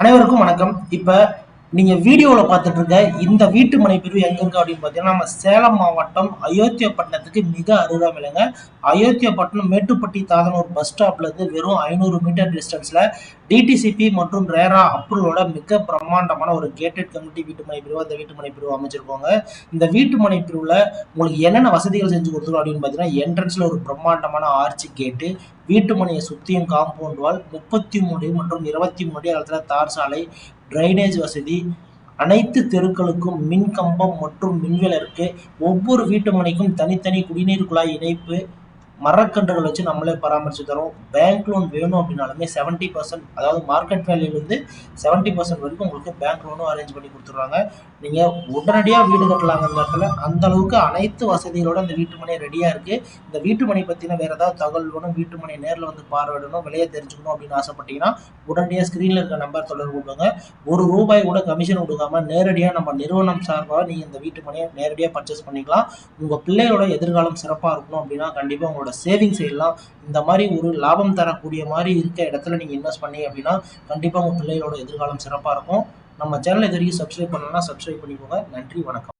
அனைவருக்கும் வணக்கம். இப்போ நீங்க வீடியோல பார்த்துட்டு இருக்க இந்த வீட்டு மனை பிரிவு எங்க இருக்கு அப்படின்னு பாத்தீங்கன்னா நம்ம சேலம் மாவட்டம் அயோத்தியாப்பட்டினத்துக்கு மிக அருகாமையிலங்க அயோத்தியாப்பட்டினம் மேட்டுப்பட்டி தாதனூர் பஸ் ஸ்டாப்ல இருந்து வெறும் ஐநூறு மீட்டர் டிஸ்டன்ஸ்ல டிடிசிபி மற்றும் ரேரா அப்ரூவலோட மிக பிரம்மாண்டமான ஒரு கேட்டட் கம்யூனிட்டி வீட்டு மனை பிரிவு அந்த வீட்டு மனை பிரிவு அமைச்சிருக்கோங்க. இந்த வீட்டு மனை பிரிவுல உங்களுக்கு என்னென்ன வசதிகள் செஞ்சு கொடுத்துருக்கோம் அப்படின்னு பாத்தீங்கன்னா என்ட்ரன்ஸ்ல ஒரு பிரம்மாண்டமான ஆர்ச்சி கேட்டு வீட்டு மனையை சுற்றியும் காம்பவுண்ட் வால் முப்பத்தி மூணு மற்றும் இருபத்தி மூணு அடி தார் சாலை டிரைனேஜ் வசதி அனைத்து தெருக்களுக்கும் மின் கம்பம் மற்றும் மின்விளக்கு ஒவ்வொரு வீட்டு மனைக்கும் தனித்தனி குடிநீர் குழாய் இணைப்பு மரக்கன்றுகள் வச்சு நம்மளே பராமரித்து தரோம். பேங்க் லோன் வேணும் அப்படின்னாலுமே செவன்ட்டி பர்சன்ட் அதாவது மார்க்கெட் வேல்யூலேருந்து செவன்ட்டி பர்சன்ட் வரைக்கும் உங்களுக்கு பேங்க் லோனும் அரேஞ்ச் பண்ணி கொடுத்துருவாங்க நீங்கள் உடனடியாக வீடு கட்டலாங்க இடத்துல அந்த அளவுக்கு அனைத்து வசதிகளோட இந்த வீட்டு மனை ரெடியாக இருக்குது இந்த வீட்டு மனை பற்றின வேறு ஏதாவது தகவல் வேணும் வீட்டு மனை நேரில் வந்து பார்வையிடணும் விலையை தெரிஞ்சுக்கணும் அப்படின்னு ஆசைப்பட்டீங்கன்னா உடனடியாக ஸ்க்ரீனில் இருக்க நம்பர் தொடர்பு கொடுங்க ஒரு ரூபாய் கூட கமிஷன் கொடுக்காம நேரடியாக நம்ம நிறுவனம் சார்பாக நீங்கள் இந்த வீட்டு மனையை நேரடியாக பர்ச்சேஸ் பண்ணிக்கலாம். உங்கள் பிள்ளையோட எதிர்காலம் சிறப்பாக இருக்கணும் அப்படின்னா கண்டிப்பாக உங்களோட சேவிங் செய்யலாம் இந்த மாதிரி ஒரு லாபம் தரக்கூடிய மாதிரி இருக்க இடத்துல நீங்கள் இன்வெஸ்ட் பண்ணீங்க அப்படின்னா கண்டிப்பாக உங்கள் பிள்ளைகளோட எதிர்காலம் சிறப்பாக இருக்கும். நம்ம சேனல் இது வரைக்கும் சப்ஸ்கிரைப் பண்ணலன்னா சப்ஸ்கிரைப் பண்ணிக்கோங்க. நன்றி வணக்கம்.